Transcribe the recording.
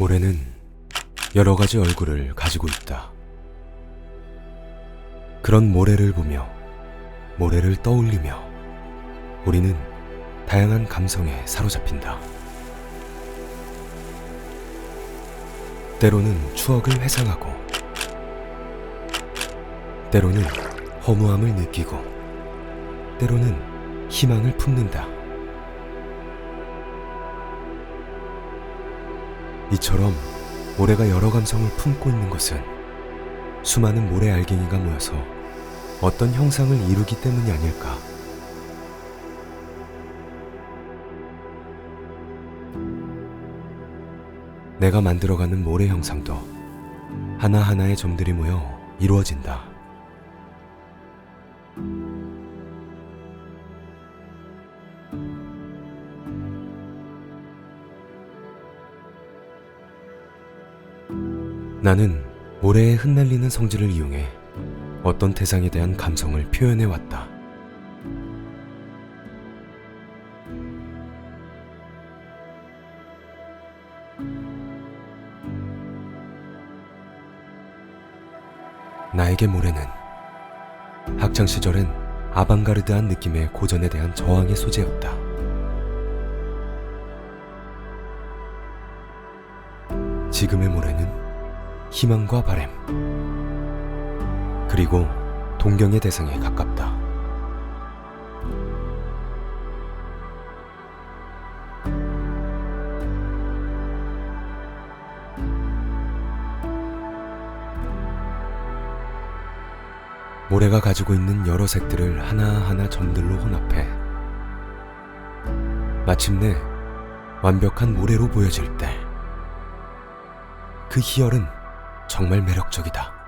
모래는 여러 가지 얼굴을 가지고 있다. 그런 모래를 보며 모래를 떠올리며 우리는 다양한 감성에 사로잡힌다. 때로는 추억을 회상하고 때로는 허무함을 느끼고 때로는 희망을 품는다. 이처럼 모래가 여러 감성을 품고 있는 것은 수많은 모래 알갱이가 모여서 어떤 형상을 이루기 때문이 아닐까. 내가 만들어가는 모래 형상도 하나하나의 점들이 모여 이루어진다. 나는 모래에 흩날리는 성질을 이용해 어떤 대상에 대한 감성을 표현해 왔다. 나에게 모래는 학창 시절엔 아방가르드한 느낌의 고전에 대한 저항의 소재였다. 지금의 모래는 희망과 바램 그리고 동경의 대상에 가깝다. 모래가 가지고 있는 여러 색들을 하나하나 점들로 혼합해 마침내 완벽한 모래로 보여질 때 그 희열은 정말 매력적이다.